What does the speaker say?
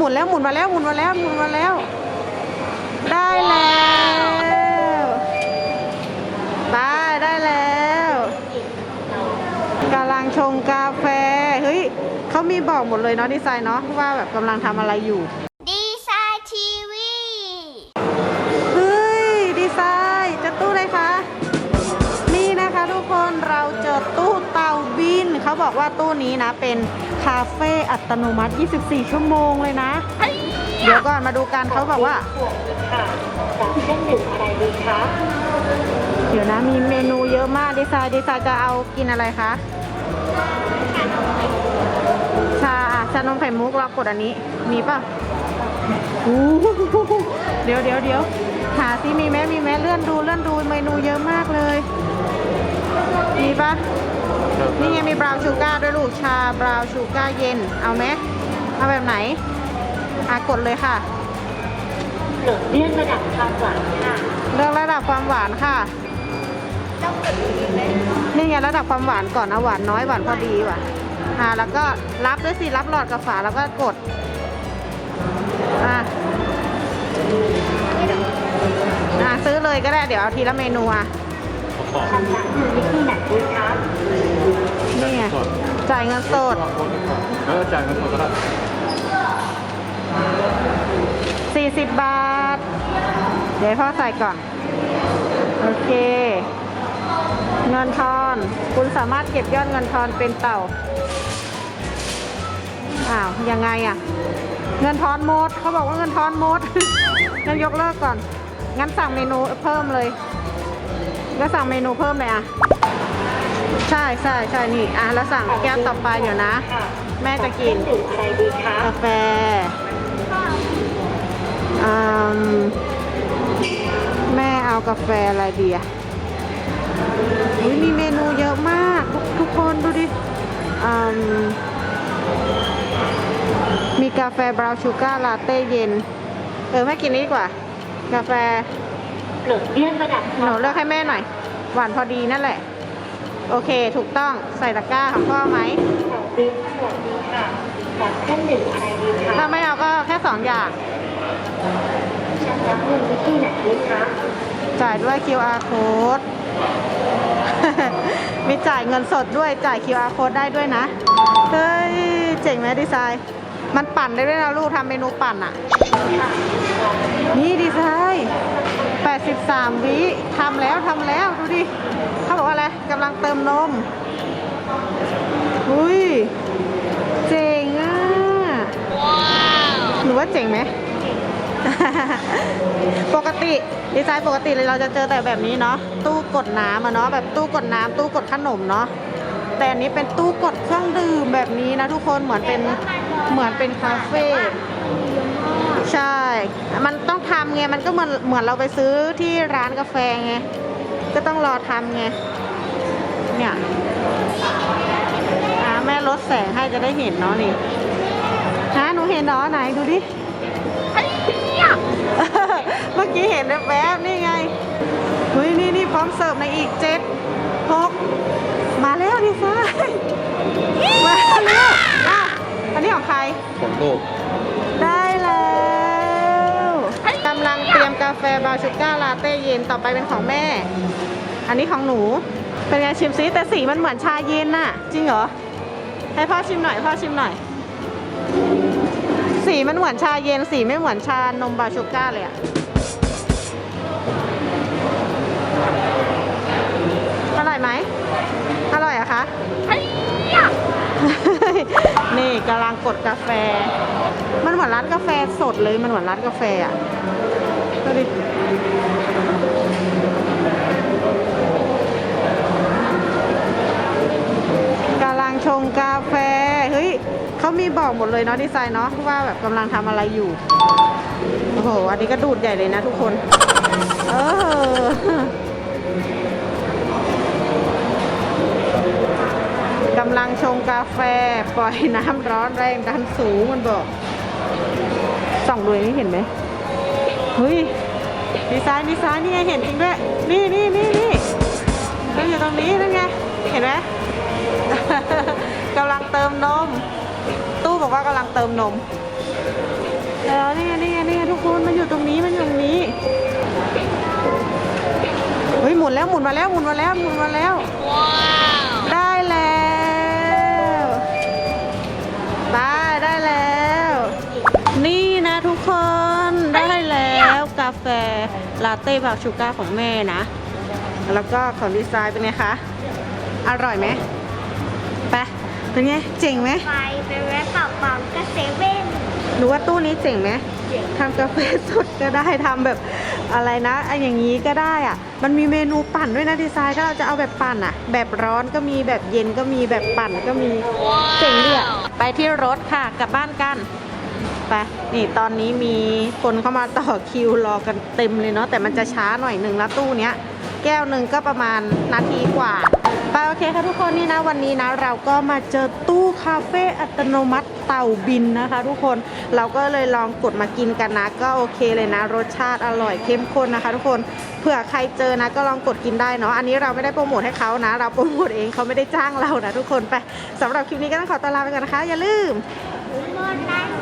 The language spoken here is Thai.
หมุนแล้วหมุนมาแล้วหมุนมาแล้วหมุนมาแล้ว ได้แล้วได้ได้แล้วกำลังชงกาแฟเฮ้ยเขามีบอกหมดเลยเนาะดีไซน์เนาะว่าแบบกำลังทำอะไรอยู่ เขาบอกว่าตู้นี้นะเป็นคาเฟ่อัตโนมัติ 24 ชั่วโมงเลยนะ เดี๋ยวก่อนมาดูกันเขาบอกว่าค่ะจากเส้นหนึ่งอะไรดีคะเดี๋ยวนะมีเมนูเยอะมากดีไซน์ดีไซน์จะเอากินอะไรคะชาอะชานมไข่มุกเรากดอันนี้มีป่ะอู้หูเดี๋ยวเดี๋ยวเดี๋ยวหาซิมีไหมมีไหมเลื่อนดูเลื่อนดูเมนูเยอะมากเลย มีป่ะนี่ไงมีบราวน์ชูการ์ด้วยลูกชาบราวน์ชูการ์เย็น เอาไหมเอาแบบไหนอะกดเลยค่ะหนึ่งเลื่อนระดับความหวานค่ะเลือกระดับความหวานค่ะนี่ไงระดับความหวานก่อนนะหวานน้อยหวานพอดีว่ะอ่าแล้วก็รับด้วยสิรับหลอดกับฝาแล้วก็กดอะอะซื้อเลยก็ได้เดี๋ยวเอาทีละเมนูอะชำระเงิ นวิธีไหนดีคะนี่ไงจ่ายเงินสด เออจ่ายเงินสดก็ได้40บาท เดี๋ยวให้พ่อใส่ก่อน โอเค เงินทอน คุณสามารถเก็บยอดเงินทอนเป็นเต่า อ้าว ยังไงอะเงินทอนหมด เขาบอกว่าเงินทอนหมดงั้นยกเลิกก่อน งั้นสั่งเมนูเพิ่มเลย ก็สั่งเมนูเพิ่มเลยอะใช่ใช่ใช่นี่ อะ แล้วสั่งแก้วต่อไปเดี๋ยวนะค่ะแม่จะกินเส้นหนึ่งอะไรดีคะกาแฟอืมแม่เอากาแฟอะไรดีอะอุ๊ยมีเมนูเยอะมากทุกทุกคนดูดิอืมมีกาแฟบราวน์ชูการ์ลาเต้เย็น เออแม่กินนี้ดีกว่า กาแฟ หนึ่งเลื่อนระดับหนูเลือกให้แม่หน่อย หวานพอดีนั่นแหละ โอเค ถูกต้องใส่ตะกร้าของพ่อไหมของบินสวัสดีค่ะจากเส้นหนึ่งอะไรดีคะถ้าไม่เอาก็แค่สองอย่างชำระเงินวิธีไหนดีคะจ่ายด้วย QR code มีจ่ายเงินสดด้วยจ่าย QR code ได้ด้วยนะ เฮ้ย เจ๋งไหมดีไซน์ มันปั่นได้ด้วยนะลูกทำเมนูปั่นอะนี่ดีไซน์83 วิทำแล้วทำแล้วดูดิเขาบอกว่าอะไรกำลังเติมนมอุ้ย เจ๋งอะหนูว่าเจ๋งไหม ปกติดีไซน์ปกติเลยเราจะเจอแต่แบบนี้เนาะตู้กดน้ำอะเนาะแบบตู้กดน้ำตู้กดขนมเนาะแต่อันนี้เป็นตู้กดเครื่องดื่มแบบนี้นะทุกคนเหมือนเป็น เหมือนเป็นคาเฟ่ใช่ มันต้องทำไง มันก็เหมือนเหมือนเราไปซื้อที่ร้านกาแฟไง ก็ต้องรอทำไง เนี่ยอ่าแม่ลดแสงให้จะได้เห็นเนาะนี่ฮะหนูเห็นเนาะไหนดูดิเมื่อกี้เห็นแวบๆนี่ไงเฮ้ยนี่นี่พร้อมเสิร์ฟในอีกเจ็ดหกมาแล้วดีไซน์มาแล้วอะอั นนี้ของใคร ของลูก ได้แล้วกำลังเตรียมกาแฟบราวน์ชูการ์ลาเต้เย็นต่อไปเป็นของแม่ อันนี้ของหนู เป็นไงชิมซิแต่สีมันเหมือนชาเย็นน่ะ จริงเหรอ ให้พ่อชิมหน่อย พ่อชิมหน่อย สีมันเหมือนชาเย็น สีไม่เหมือนชานมบราวน์ชูการ์เลยอะอร่อยไหม อร่อยอะคะนี่ กำลังกดกาแฟ มันเหมือนร้านกาแฟสดเลย มันเหมือนร้านกาแฟอะดูดิกำลังชงกาแฟ เฮ้ยเขามีบอกหมดเลยเนาะดีไซน์เนาะว่าแบบกำลังทำอะไรอยู่ โอ้โห อันนี้ก็ดูดใหญ่เลยนะทุกคน เออ ลังชงกาแฟปล่อยน้ำร้อนแรงดันสูงมันบอกส่องดูนี่เห็นไหมเฮ้ยดีไซน์ดีไซน์นี่ไงเห็นจริงด้วยนี่นี่นี่นี่เราอยู่ตรงนี้นั่นไงเห็นไหมกำลังเติมนม ตู้บอกว่ากำลังเติมนมแล้วนี่ไงนี่ไงนี่ไงทุกคนมันอยู่ตรงนี้มันอยู่ตรงนี้เฮ้ยหมุนแล้วหมุนมาแล้วหมุนมาแล้วหมุนมาแล้วได้าเต้แบบชูการ์ของแม่นะ แล้วก็ของดีไซน์เป็นไงคะ อร่อยไหมไปเป็นไง เจ๋งไหมไปไปแวะป่าเป่าก็เซเว่นหนูว่าตู้นี้เจ๋งไหมทำกาแฟสดก็ได้ทำแบบอะไรนะไอ้อย่างนี้ก็ได้อะมันมีเมนูปั่นด้วยนะดีไซน์ถ้าเราจะเอาแบบปั่นอะแบบร้อนก็มีแบบเย็นก็มีแบบปั่นก็มีเจ๋งดีอะไปที่รถค่ะกลับบ้านกัน ไปนี่ตอนนี้มีคนเข้ามาต่อคิวรอกันเต็มเลยเนาะแต่มันจะช้าหน่อยหนึ่งแล้วตู้เนี้ยแก้วหนึ่งก็ประมาณนาทีกว่าไปโอเคค่ะทุกคนนี่นะวันนี้นะเราก็มาเจอตู้คาเฟ่อัตโนมัติเต่าบินนะคะ ทุกคนเราก็เลยลองกดมากินกันนะ ก็โอเคเลยนะ รสชาติอร่อยเข้มข้นนะคะ ทุกคนเผื่อใครเจอนะ ก็ลองกดกินได้เนาะอันนี้เราไม่ได้โปรโมทให้เขานะ เราโปรโมทเองเขาไม่ได้จ้างเรานะ ทุกคนไปสำหรับคลิปนี้ก็ต้องขอตัวลาไปก่อนนะคะ อย่าลืมโบนัส